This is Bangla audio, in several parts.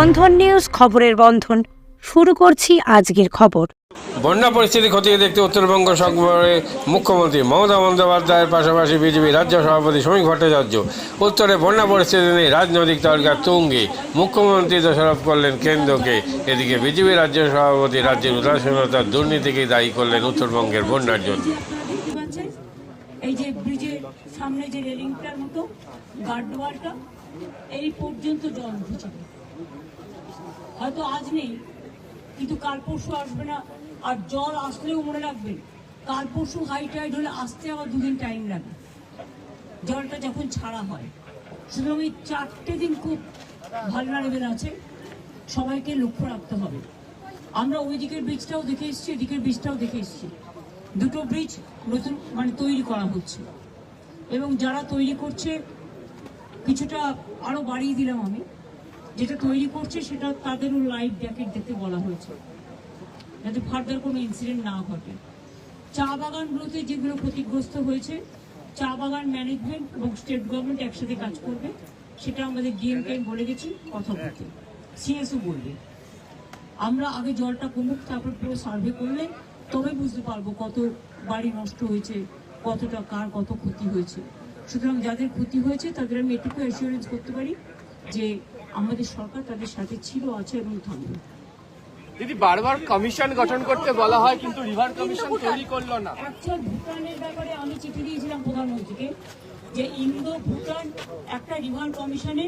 বন্ধন নিউজ খবরের বন্ধন। শুরু করছি আজকের খবর। বন্যা পরিস্থিতি খতিয়ে দেখতে উত্তরবঙ্গ সফরে মুখ্যমন্ত্রী মমতা বন্দ্যোপাধ্যায়ের পাশাপাশি বিজেপি রাজ্য সভাপতি শ্রমিক ভট্টাচার্য। উত্তরে বন্যা পরিস্থিতি নিয়ে রাজনৈতিক তরকার তুঙ্গে। মুখ্যমন্ত্রী দোষারোপ করলেন কেন্দ্রকে। এদিকে বিজেপি রাজ্য সভাপতি রাজ্যের উদাসীনতার দুর্নীতিকে দায়ী করলেন উত্তরবঙ্গের বন্যার জন্য। এই যে ব্রিজের সামনে যে রেলিংটার মতো গার্ডওয়ালটা এই পর্যন্ত জল হয়তো আজ নেই, কিন্তু কাল পরশু আসবে না, আর জল আসলেও মনে রাখবেন, কাল পরশু হাই টাইড হলে আসতে আবার দুদিন টাইম লাগে। জলটা যখন ছাড়া হয়। সুতরাং এই চারটে দিন খুব ভালনারেবেল আছে, সবাইকে লক্ষ্য রাখতে হবে। আমরা ওই দিকের ব্রিজটাও দেখে এসেছি, এদিকের ব্রিজটাও দেখে এসেছি। দুটো ব্রিজ নতুন মানে তৈরি করা হচ্ছে। এবং যারা তৈরি করছে, কিছুটা আরও বাড়িয়ে দিলাম আমি। যেটা তৈরি করছে সেটা তাদেরও লাইফ জ্যাকেট দিতে বলা হয়েছে। যাতে ফার্দার কোনো ইনসিডেন্ট না ঘটে। চা বাগানগুলোতে যেগুলো ক্ষতিগ্রস্ত হয়েছে, চা বাগান ম্যানেজমেন্ট এবং স্টেট গভর্নমেন্ট একসাথে কাজ করবে, সেটা আমাদের ডিএমকে বলে গেছি, কথা বলতে। সিএসও বলবে। আমরা আগে জলটা কমুক, তারপর পুরো সার্ভে করলে তবে বুঝতে পারব কত বাড়ি নষ্ট হয়েছে, কতটা কার কত ক্ষতি হয়েছে। সুতরাং যাদের ক্ষতি হয়েছে, তাদের আমি এটুকু অ্যাসিওরেন্স করতে পারি যে আমাদের সরকার তাদের সাথে ছিল আছে এবং থাকবে দিদি বারবার কমিশন গঠন করতে বলা হয় কিন্তু রিভার কমিশন তৈরি করল না। অ্যাকচুয়াল ভুটানের ব্যাপারে আমি চিঠি দিয়েছিলাম প্রধানমন্ত্রীকে যে ইন্দো ভুটান একটা রিভার কমিশনে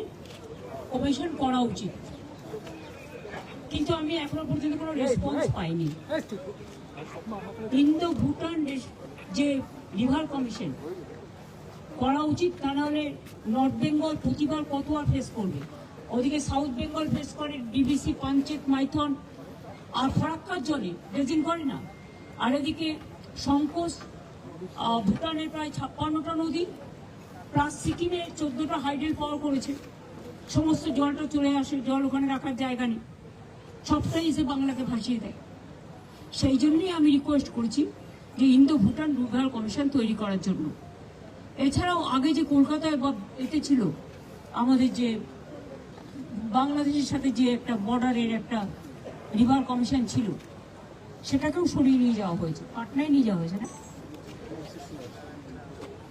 কমিশন করা উচিত। কিন্তু আমি এখনও পর্যন্ত কোনো রেসপন্স পাইনি। ইন্দো ভুটান যে রিভার কমিশন করা উচিত তা নাহলে নর্থ বেঙ্গল প্রতিবার কত আর ফেস করবে? ওদিকে সাউথ বেঙ্গল ফেস করে ডিবিসি পাঞ্চেত মাইথন আর ফরাক্কার জলে ড্রেজিং করে না। আর এদিকে সংকোচ ভুটানের প্রায় ছাপ্পান্নটা নদী, প্লাস সিকিমে চোদ্দটা হাইডেল পাওয়ার করেছে। সমস্ত জলটা চলে আসে, জল ওখানে রাখার জায়গা নেই। সবটাই এসে বাংলাকে ভাসিয়ে দেয়। সেই জন্যই আমি রিকোয়েস্ট করেছি যে ইন্দো ভুটান রুগাল কমিশন তৈরি করার জন্য। এছাড়াও আগে যে কলকাতায় বা এতে ছিল, আমাদের যে বাংলাদেশের সাথে যে একটা বর্ডারের একটা রিভার কমিশন ছিল, সেটাকেও সরিয়ে নিয়ে যাওয়া হয়েছে, পাটনায় নিয়ে যাওয়া হয়েছে না?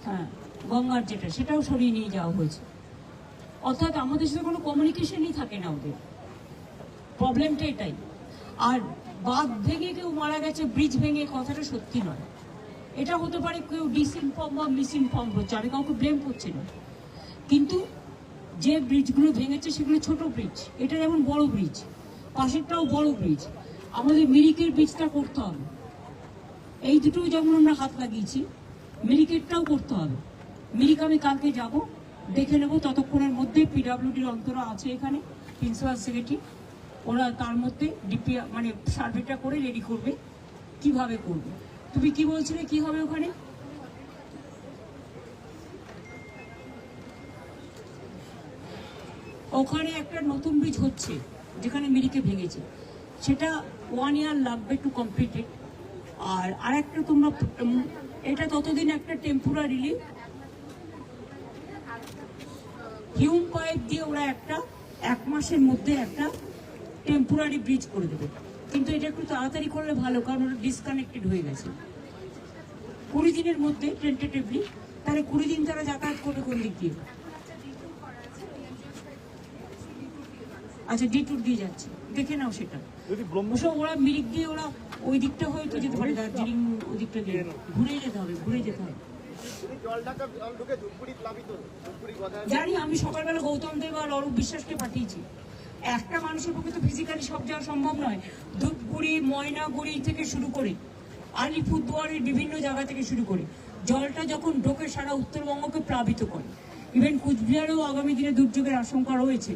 হ্যাঁ গঙ্গার যেটা, সেটাও সরিয়ে নিয়ে যাওয়া হয়েছে। অর্থাৎ আমাদের সাথে কোনো কমিউনিকেশনই থাকে না ওদের। প্রবলেমটা এটাই। আর বাঁধ ভেঙে কেউ মারা গেছে ব্রিজ ভেঙে, কথাটা সত্যি নয়। এটা হতে পারে কেউ ডিসইনফর্ম বা মিসইনফর্ম হচ্ছে, আমি কাউকে ব্লেম করছি না। কিন্তু যে ব্রিজগুলো ভেঙেছে সেগুলো ছোট ব্রিজ। এটা যেমন বড় ব্রিজ, পাশেরটাও বড় ব্রিজ। আমাদের মিরিকের ব্রিজটা করতে হবে। এই দুটো যেমন আমরা হাত লাগিয়েছি মিরিকেটটাও করতে হবে। মিরিক আমি কালকে যাব, দেখে নেব ততক্ষণের মধ্যে পিডাব্লিউডির অন্তরা আছে এখানে, প্রিন্সিপাল সেক্রেটারি। ওরা তার মধ্যে ডিপি মানে সার্ভেটা করে রেডি করবে, কীভাবে করবে। তুমি কি বলছিলে, কি হবে ওখানে? ওখানে একটা নতুন ব্রিজ হচ্ছে, যেখানে মিরিকে ভেঙেছে। সেটা ওয়ান ইয়ার লাগবে টু কমপ্লিট ইট আর আরেকটা তোমরা এটা ততদিন একটা টেম্পোরারিলি হিউম পাইপ দিয়ে ওরা একটা, এক মাসের মধ্যে একটা টেম্পোরারি ব্রিজ করে দেবে। কিন্তু এটা একটু তাড়াতাড়ি করলে ভালো, কারণ ওটা ডিসকানেক্টেড হয়ে গেছে। কুড়ি দিনের মধ্যে টেন্টেটিভলি তাহলে কুড়ি দিন তারা যাতায়াত করবে কোন দিক দিয়ে? আচ্ছা ডি টুর দিয়ে যাচ্ছে। দেখে নাও সেটা। ওরা মিরিক দিয়ে ওরা ওই দিকটা হয়তো যেতে পারে দার্জিলিং ওই দিকটা দিয়ে। ঘুরে যেতে হবে ঘুরে যেতে হবে। জানি আমি সকালবেলা গৌতম দেব আর অরূপ বিশ্বাসকে পাঠিয়েছি। একটা মানুষের পক্ষে তো ফিজিক্যালি সব যাওয়া সম্ভব নয়। ধূপগুড়ি ময়নাগুড়ি থেকে শুরু করে আলিপুরদুয়ারের বিভিন্ন জায়গা থেকে শুরু করে জলটা যখন ঢোকে সারা উত্তরবঙ্গকে প্লাবিত করে। ইভেন কুচবিহারেও আগামী দিনে দুর্যোগের আশঙ্কা রয়েছে।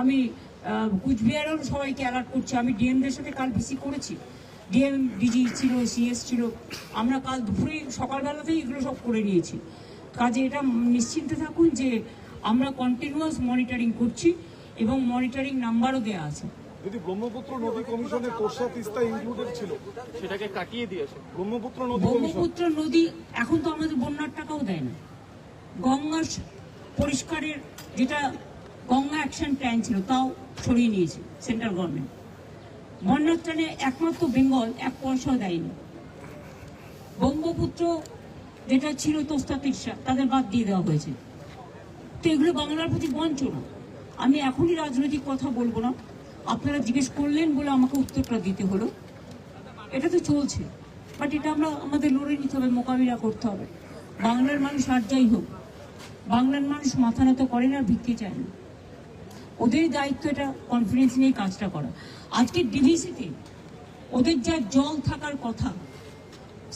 আমি আহ, কুচবিহারেও সবাইকে অ্যালার্ট করছি। আমি ডিএমদের সাথে কাল ভিসি করেছি। ডিএম ডিজি ছিল সিএস ছিল। আমরা কাল দুপুরে সকালবেলাতেই এগুলো সব করে নিয়েছি। কাজে এটা নিশ্চিন্তে থাকুন যে আমরা কন্টিনিউয়াস মনিটরিং করছি এবং মনিটরিং নাম্বারও দেওয়া আছে। যদি ব্রহ্মপুত্র নদী কমিশনে তোরসা তিস্তা ইনক্লুডেড ছিল? সেটাকে কাটিয়ে দিয়েছে। ব্রহ্মপুত্র নদী ব্রহ্মপুত্র নদী এখন তো আমাদের বন্যার টাকাও দেয় না। গঙ্গা পরিষ্কারের যেটা গঙ্গা অ্যাকশন প্ল্যান ছিল, তাও সরিয়ে নিয়েছে সেন্ট্রাল গভর্নমেন্ট। বন্যার ত্রাণে একমাত্র বেঙ্গল এক পয়সাও দেয়নি। বঙ্গপুত্র যেটা ছিল তোস্তা তিরসা তাদের বাদ দিয়ে দেওয়া হয়েছে। তো এগুলো বাংলার প্রতি বঞ্চনা। আমি এখনই রাজনৈতিক কথা বলব না। আপনারা জিজ্ঞেস করলেন বলে আমাকে উত্তরটা দিতে হলো। এটা তো চলছে। বাট এটা আমরা, আমাদের লড়ে নিতে হবে, মোকাবিলা করতে হবে। বাংলার মানুষ আর যাই হোক, বাংলার মানুষ মাথা নত করে না আর ভিক্ষে চায় না ওদের দায়িত্ব এটা কনফিডেন্স নিয়ে কাজটা করা। আজকে ডিভিসিতে ওদের যা জল থাকার কথা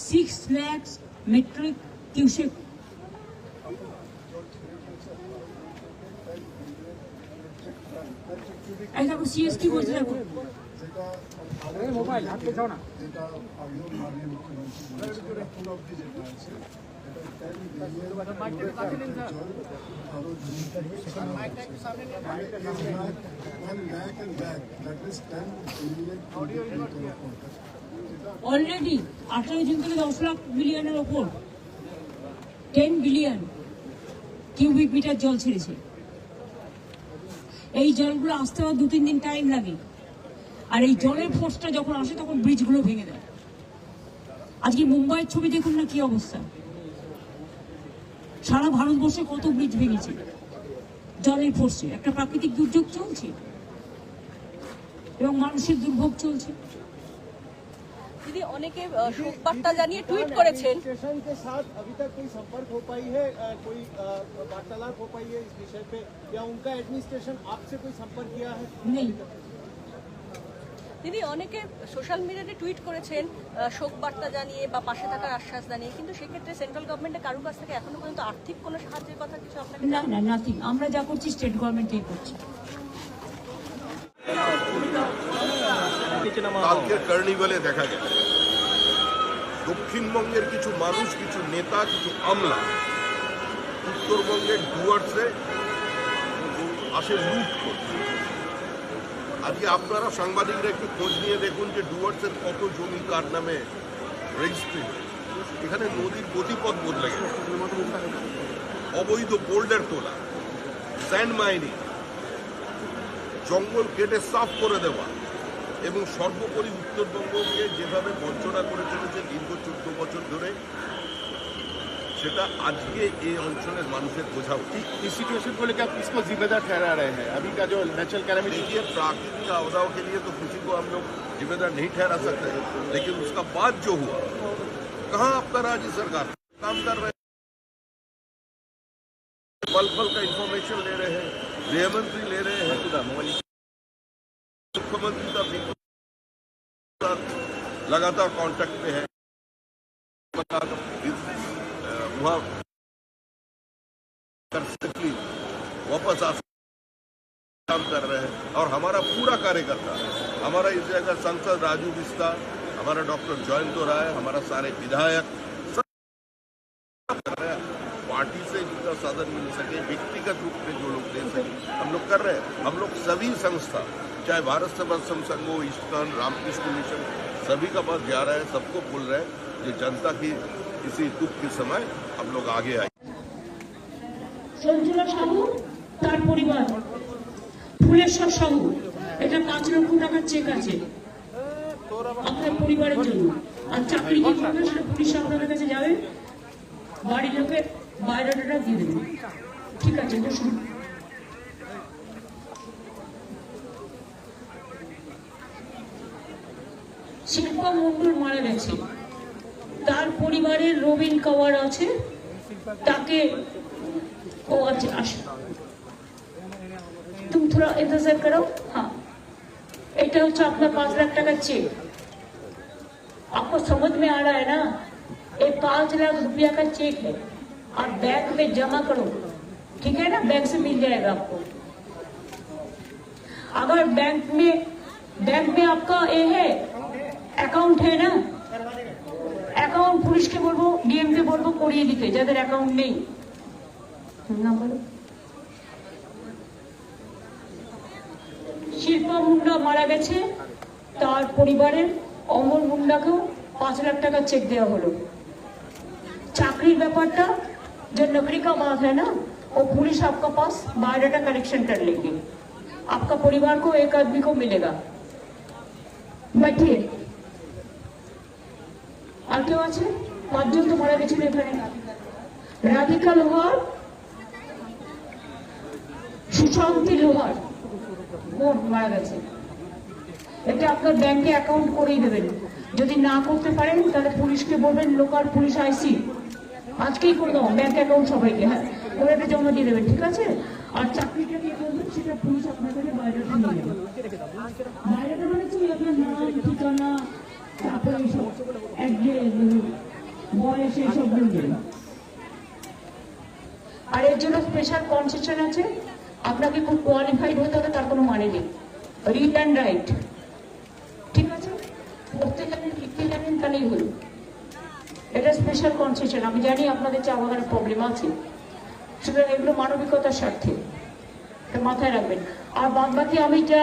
সিক্স ল্যাক্স মেট্রিক কিউসেক দেখো সিএসটি বলছে দেখো। বলেছেন উপলব্ধি যেটা আছে অলরেডি আঠারো জুন থেকে দশ লাখ মিলিয়নের ওপর টেন বিলিয়ন কিউবিক মিটার জল ছেড়েছে। এই জলগুলো আসতে আবার দু তিন দিন টাইম লাগে। আর এই জলের ফোর্সটা যখন আসে, তখন ব্রিজগুলো ভেঙে দেয়। আজকে মুম্বাইয়ের ছবি দেখুন না কি অবস্থা। সারা ভারতবর্ষে কত ব্রিজ ভেঙেছে জলের ফোর্সে একটা প্রাকৃতিক দুর্যোগ চলছে এবং মানুষের দুর্ভোগ চলছে দিদি অনেকে আহ, শোক বার্তা জানিয়ে টুইট করেছেন स्टेशन के साथ अभी तक कोई संपर्क हो पाई है अ, कोई अ, वार्तालाप हो पाई है इस विषय पे या उनका एडमिनिस्ट्रेशन आपसे कोई संपर्क किया है নেই দিদি অনেকে সোশ্যাল মিডিয়াতে টুইট করেছেন আহ, শোক বার্তা জানিয়ে বা পাশে থাকার আশ্বাস জানিয়ে কিন্তু সেক্ষেত্রে সেন্ট্রাল গভর্নমেন্টের কারোর কাছ থেকে এখনও পর্যন্ত আর্থিক কোনো সাহায্যের কথা কিছু আপনাকে না না নাথিং আমরা যা করছি স্টেট গভর্নমেন্টই করছি। কালকের কার্নিভালে দেখা গেছে দক্ষিণবঙ্গের কিছু মানুষ কিছু নেতা কিছু আমলা উত্তরবঙ্গের ডুয়ার্সে আসে লুট করতে। আজকে আপনারা সাংবাদিকরা একটু খোঁজ নিয়ে দেখুন যে ডুয়ার্সের কত জমি কার নামে রেজিস্ট্রি এখানে নদীর গতিপথ বদলে গেছে। অবৈধ বোল্ডার তোলা স্যান্ড মাইনিং জঙ্গল কেটে সাফ করে দেওয়া এবং সর্বোপরি উত্তরবঙ্গকে যেভাবে বঞ্চনা করে চলেছে দীর্ঘ চোদ্দ বছর ধরে সেটা আজকে এই অঞ্চলের মানুষের বোঝা উচিত इस सिचुएशन को लेकर आप किसको जिम्मेदार ठहरा रहे हैं अभी का जो नेचुरल कैलामिटी देखिए प्राकृतिक आपदाओं के लिए तो किसी को हम लोग जिम्मेदार नहीं ठहरा सकते लेकिन उसका बाद जो हुआ कहाँ आपका राज्य सरकार काम कर रहे हैं पल पल का इंफॉर्मेशन ले रहे हैं गृह मंत्री ले रहे हैं मुख्यमंत्री का भी साथ लगातार कांटेक्ट में है इस- वहाँ safely वापस आ काम कर रहे हैं और हमारा पूरा कार्यकर्ता, हमारा इस जगह सांसद राजू बिस्ता हमारा डॉक्टर जयंत राय, हमारा सारे विधायक, सब कर रहे हैं। पार्टी से जितना साधन मिल सके, व्यक्तिगत रूप में जो लोग दे सके, हम लोग कर रहे हैं। हम लोग सभी संस्था, चाहे भारत सभा संघ हो, ईस्टर्न, रामकृष्ण मिशन, सभी का पास जा रहे हैं, सबको बोल रहे हैं कि जनता की इसी दुख के समय हम लोग आगे आए সঞ্জুলা সাহু তার পরিবার ফুলেশ্বর সাহু এটা পাঁচ লক্ষ টাকার চেক আছে আপনার পরিবারের জন্য আর চাকরি কি করবে সেটা পুলিশ আপনাদের কাছে যাবে বাড়ির লোকে বায়োডাটাটা দিয়ে দেবে ঠিক আছে বসুন শিল্পা মন্ডল মারা গেছে তার পরিবারের রবিন কাওয়ার আছে তাকে ও अच्छा আসো तुम थोड़ा इंतजार करो हाँ এটা হচ্ছে আপনার पाँच लाख টাকার চেক आपको समझ में आ रहा है ना ये पाँच लाख रुपया का चेक है आप बैंक में जमा करो ठीक है ना बैंक से मिल जाएगा आपको अगर बैंक में बैंक में आपका ये है অ্যাকাউন্ট है ना অ্যাকাউন্ট পুলিশকে বলবো ডিএমকে বলবো করিয়ে দিতে যাদের অ্যাকাউন্ট নেই না বলো শিল্পা মুন্ডা মারা গেছে তার পরিবারের অমর মুন্ডাকেও পাঁচ লাখ টাকা চেক দেওয়া হলো চাকরির ব্যাপারটা যে नौकरी का बात है ना और पुलिस आपका पास बायोडाटा कलेक्शन कर लेंगे आपका परिवार को एक आदमी को मिलेगा बैठिए আর কেউ আছে পাঁচজন তো মারা গেছিল এখানে। রাধিকা লোহার, সুশান্তি লোহার, মোট মারা গেছে। এটা আপনার ব্যাংকে অ্যাকাউন্ট করেই দেবেন। যদি না করতে পারেন, তাহলে পুলিশকে বলবেন, লোকাল পুলিশ আইসি। আজকেই করে দেবো ব্যাংক অ্যাকাউন্ট সবাইকে হ্যাঁ। করে একটা জমা দিয়ে দেবেন, ঠিক আছে? আর চাকরিটা দিয়ে বলবেন, সেটা পুলিশ আপনার কাছে বাইরেটা বাইরেটা মানে কি? আপনার নাম, ঠিকানা আর এর জন্য স্পেশাল কনসেশন আছে। আপনাকে খুব কোয়ালিফাইড হতে হবে, তার কোনো মানে নেই। রিড অ্যান্ড রাইট ঠিক আছে? পড়তে জানেন, লিখতে জানেন, তাহলেই হলো। এটা স্পেশাল কনসেশন আমি জানি আপনাদের চা বাগানের প্রবলেম আছে। সুতরাং এগুলো মানবিকতার স্বার্থে। মাথায় রাখবেন। আর বাদ বাকি আমি যা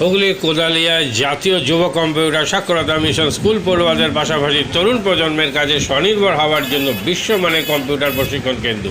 হুগলির কোদালিয়ায় জাতীয় যুব কম্পিউটার সাক্ষরতা মিশন স্কুল পড়ুয়াদের পাশাপাশি তরুণ প্রজন্মের কাজে স্বনির্ভর হওয়ার জন্য বিশ্বমানের কম্পিউটার প্রশিক্ষণ কেন্দ্র।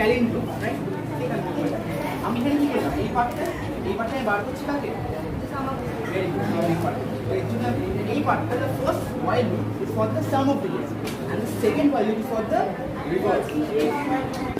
ট্যালেন্ট রাইট আমি এখানে কি করলাম এই পার্টটা এই পার্টটা বার করছি কাকে এই পার্টটা loop is for the sum of the years and the second loop is for the reverse